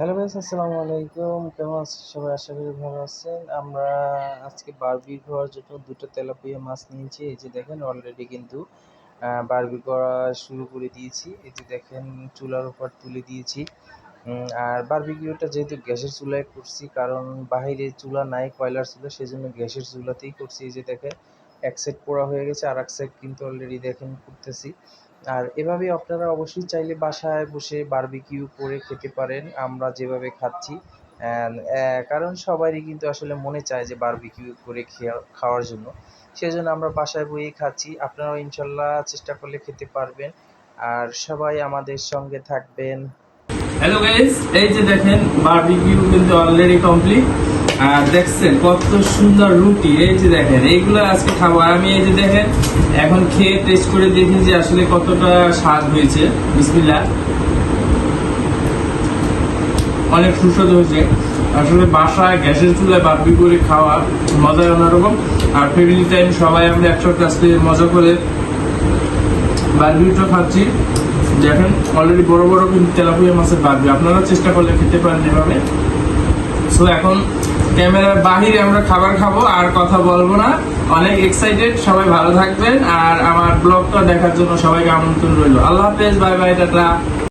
Hello guys, আসসালামু আলাইকুম। কেমন আছেন সবাই? আশা করি ভালো আছেন। আমরা আজকে বারবি করার জন্য দুটো তেলাপিয়া মাছ নিয়েছি। এই যে দেখেন অলরেডি কিন্তু বারবি করা শুরু করে দিয়েছি। এই যে দেখেন, চুলার উপর তুলে দিয়েছি। আর বারবিকিউটা যেহেতু গ্যাসের চুলায় করছি, কারণ বাইরে চুলা নাই, কয়লার চুলা সেই জন্য গ্যাসের চুলাতেই করছি। এই যে দেখেন এক সেট পোড়া হয়ে গেছে আর এক সাইড কিন্তু অলরেডি দেখেন করতেছি। আর এভাবে আপনারা অবশ্যই চাইলে বাসায় বসে বারবিকিউ করে খেতে পারেন, আমরা যেভাবে খাচ্ছি। কারণ সবারই কিন্তু আসলে মনে চায় যে বারবিকিউ করে খাওয়ার জন্য। সেজন্য আমরা বাসায় বয়েই খাচ্ছি। আপনারাও ইনশাল্লাহ চেষ্টা করলে খেতে পারবেন। আর সবাই আমাদের সঙ্গে থাকবেন। হ্যালো গাইস এই যে দেখেন বারবিকিউ কিন্তু অলরেডি কমপ্লিট আর দেখছেন কত সুন্দর রুটি, এই যে দেখেন এইগুলো আজকে খাব। আমি এই যে দেখেন, এখন খেয়ে টেস্ট করে দেখি যে আসলে কতটা স্বাদ হয়েছে। বিসমিল্লাহ। অনেক সুস্বাদু হয়েছে। আসলে বাসায় গ্যাসের চুলায় বারবি করে খাওয়া মজাই অন্যরকম। আর ফ্যামিলি টাইম সবাই আমরা একসাথে আসলে মজা করে বারবিউটা খাচ্ছি। দেখেন অলরেডি বড় বড় কিন্তু তেলাপিয়া মাছের বারবি আপনারা চেষ্টা করলে খেতে পারেন এভাবে। সো এখন ক্যামেরার বাহিরে আমরা খাবার খাব, আর কথা বলব না। অনেক এক্সাইটেড সবাই ভালো থাকবেন, আর আমার ব্লগটা দেখার জন্য সবাইকে আমন্ত্রণ রইল। আল্লাহ হাফেজ বাই বাই টাটা।